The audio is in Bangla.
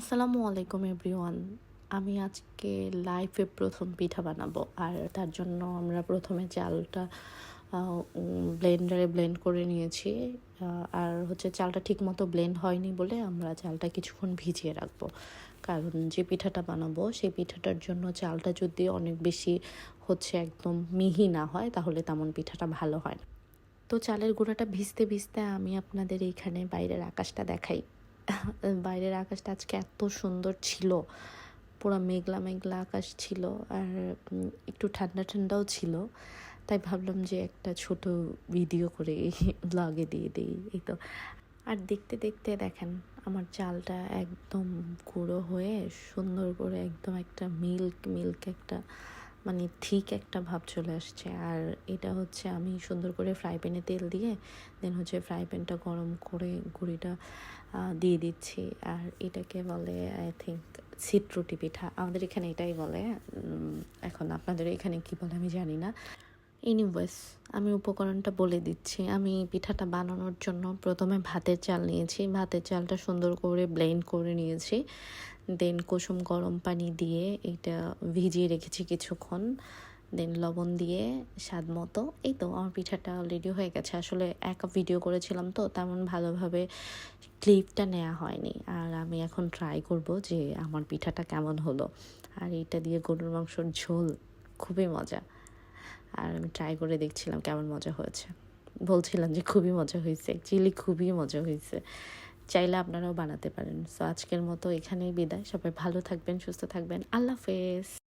আসসালামু আলাইকুম এভরিওয়ান। আমি আজকে লাইফে প্রথম পিঠা বানাবো। আর তার জন্য আমরা প্রথমে চালটা ব্লেন্ডারে ব্লেন্ড করে নিয়েছি। আর হচ্ছে চালটা ঠিক মতো ব্লেন্ড হয়নি বলে আমরা চালটা কিছুক্ষণ ভিজিয়ে রাখব। কারণ যে পিঠাটা বানাবো, সেই পিঠাটার জন্য চালটা যদি অনেক বেশি হচ্ছে একদম মিহি না হয়, তাহলে তেমন পিঠাটা ভালো হয় না। তো চালের গুঁড়াটা ভিজতে ভিজতে আমি আপনাদের এইখানে বাইরের আকাশটা দেখাই। বাইরের আকাশটা আজকে এত সুন্দর ছিল। পুরো মেঘলা মেঘলা আকাশ ছিল আর একটু ঠান্ডা ঠান্ডাও ছিল। তাই ভাবলাম যে একটা ছোট ভিডিও করে ব্লগে দিয়ে দিই, এই তো। আর দেখতে দেখতে দেখেন, আমার চালটা একদম গুঁড়ো হয়ে সুন্দর করে একদম একটা মিল্ক মিল্ক একটা মানে ঠিক একটা ভাব চলে আসছে। আর এটা হচ্ছে আমি সুন্দর করে ফ্রাই প্যানে তেল দিয়ে দেন হচ্ছে ফ্রাই প্যানটা গরম করে গুঁড়িটা দিয়ে দিচ্ছি। আর এটাকে বলে আই থিঙ্ক সিট্রুটি পিঠা। আমাদের এখানে এটাই বলে এখন আপনাদের এখানে কি বলে আমি জানি না। এনিওয়েজ আমি উপকরণটা বলে দিচ্ছি। আমি পিঠাটা বানানোর জন্য প্রথমে ভাতের চাল নিয়েছি। ভাতের চালটা সুন্দর করে ব্লেন্ড করে নিয়েছি। দেন কুসুম গরম পানি দিয়ে এটা ভিজিয়ে রেখেছি কিছুক্ষণ। দেন লবণ দিয়ে স্বাদ মতো। এই তো, আমার পিঠাটা অলরেডি হয়ে গেছে। আসলে এক ভিডিও করেছিলাম তো, তেমন ভালোভাবে ক্লিপটা নেওয়া হয়নি। আর আমি এখন ট্রাই করব যে আমার পিঠাটা কেমন হলো। আর এটা দিয়ে গরুর মাংসর ঝোল খুবই মজা। আর আমি ট্রাই করে দেখছিলাম কেমন মজা হয়েছে। বলছিলাম যে খুবই মজা হয়েছে অ্যাকচুয়ালি খুবই মজা হয়েছে। চাইলে আপনারাও বানাতে পারেন। সো আজকের মতো এখানেই বিদায়। সবাই ভালো থাকবেন, সুস্থ থাকবেন। আল্লাহ হাফেজ।